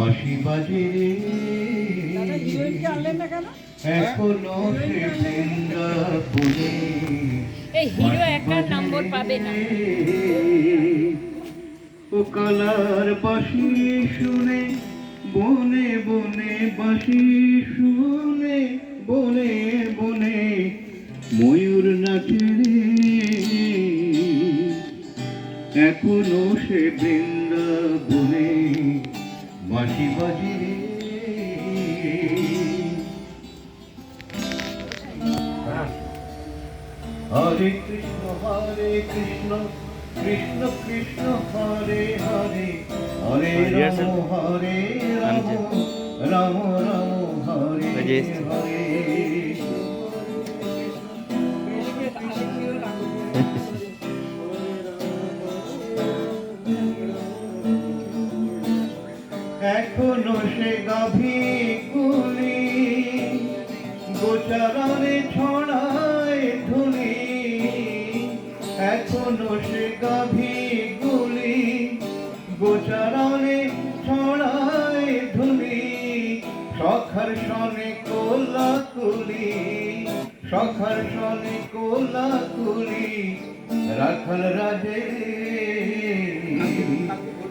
বাঁশি বাজে। এখনও সে বৃন্দাবনে এই হিরো একার নম্বর পাবে না। ও কালার বাঁশি শুনে বনে বনে বাঁশি শুনে বনে বনে ময়ূর নাচে রে। এখনও সে বৃন্দাবনে বাঁশি বাজে হরে কৃষ্ণ হরে কৃষ্ণ কৃষ্ণ কৃষ্ণ হরে হরে। হরে রাম হরে রাম রাম রাম হরে হরে। সে গাভী গুলি গোচারণে ছড়ায় ধুলি এখনও সে গাভী গুলি গোচারণে ছড়ায় ধুলি সখার সনে কোলা কুলি সখার সনে কোলা কুলি রাখাল রাজে